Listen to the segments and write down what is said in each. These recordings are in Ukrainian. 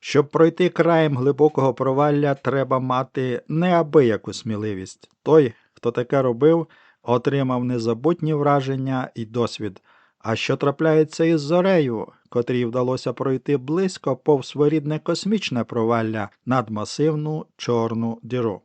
Щоб пройти краєм глибокого провалля, треба мати неабияку сміливість. Той, хто таке робив, отримав незабутні враження і досвід. А що трапляється із зорею, котрій вдалося пройти близько повз своєрідне космічне провалля над масивну чорну діру.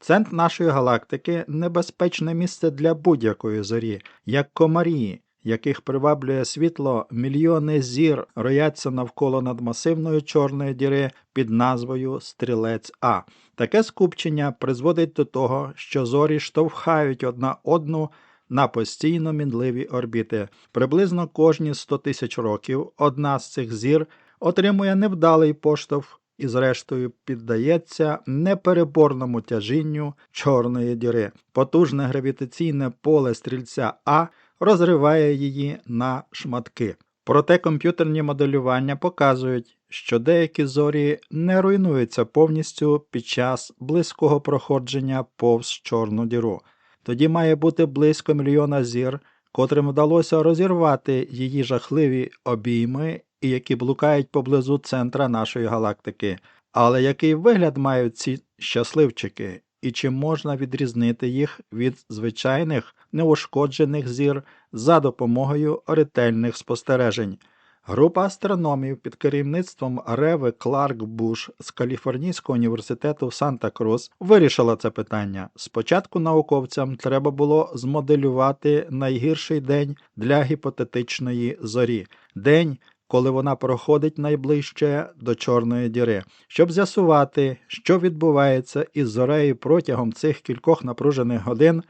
Центр нашої галактики небезпечне місце для будь-якої зорі, як комарі, яких приваблює світло, мільйони зір рояться навколо надмасивної чорної діри під назвою Стрілець А. Таке скупчення призводить до того, що зорі штовхають одна одну на постійно мінливі орбіти. Приблизно кожні 100 тисяч років одна з цих зір отримує невдалий поштовх і, зрештою, піддається непереборному тяжінню чорної діри. Потужне гравітаційне поле стрільця А розриває її на шматки. Проте комп'ютерні моделювання показують, що деякі зорі не руйнуються повністю під час близького проходження повз чорну діру. Тоді має бути близько мільйона зір, котрим вдалося розірвати її жахливі обійми і які блукають поблизу центра нашої галактики. Але який вигляд мають ці щасливчики, і чи можна відрізнити їх від звичайних неушкоджених зір за допомогою ретельних спостережень? Група астрономів під керівництвом Реви Кларк Буш з Каліфорнійського університету Санта-Крус вирішила це питання. Спочатку науковцям треба було змоделювати найгірший день для гіпотетичної зорі день, коли вона проходить найближче до Чорної діри, щоб з'ясувати, що відбувається із зорею протягом цих кількох напружених годин.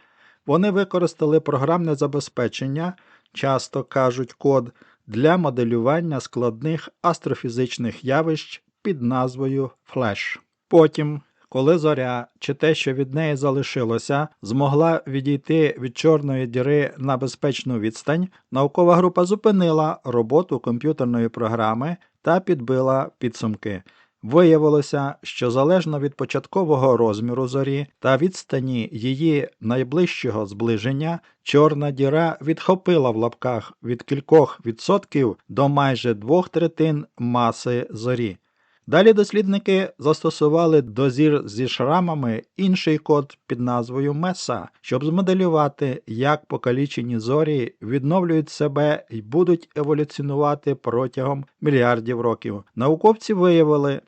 Вони використали програмне забезпечення, часто кажуть код для моделювання складних астрофізичних явищ під назвою Flash. Потім, коли зоря чи те, що від неї залишилося, змогла відійти від чорної діри на безпечну відстань, наукова група зупинила роботу комп'ютерної програми та підбила підсумки. Виявилося, що залежно від початкового розміру зорі та відстані її найближчого зближення, чорна діра відхопила в лапках від кількох відсотків до майже двох третин маси зорі. Далі дослідники застосували до зір зі шрамами інший код під назвою Меса, щоб змоделювати, як покалічені зорі відновлюють себе і будуть еволюціонувати протягом мільярдів років. Науковці виявили,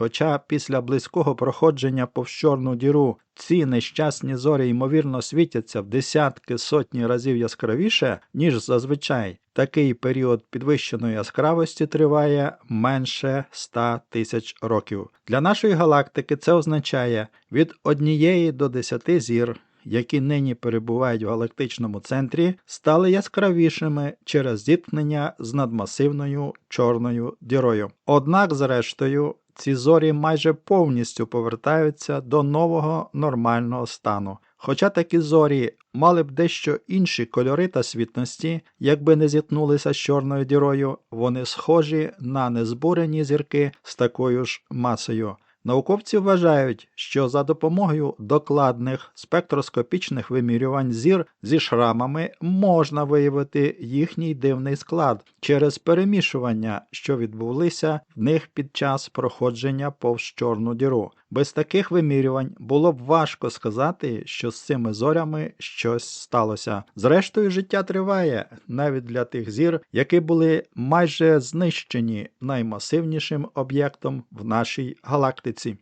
Хоча після близького проходження повз чорну діру ці нещасні зорі ймовірно світяться в десятки сотні разів яскравіше, ніж зазвичай, такий період підвищеної яскравості триває менше 100 тисяч років. Для нашої галактики це означає від однієї до десяти зір. Які нині перебувають в галактичному центрі, стали яскравішими через зіткнення з надмасивною чорною дірою. Однак, зрештою, ці зорі майже повністю повертаються до нового нормального стану. Хоча такі зорі мали б дещо інші кольори та світності, якби не зіткнулися з чорною дірою, вони схожі на незбурені зірки з такою ж масою. Науковці вважають, що за допомогою докладних спектроскопічних вимірювань зір зі шрамами можна виявити їхній дивний склад через перемішування, що відбулися в них під час проходження повз чорну діру. Без таких вимірювань було б важко сказати, що з цими зорями щось сталося. Зрештою, життя триває навіть для тих зір, які були майже знищені наймасивнішим об'єктом в нашій галактиці.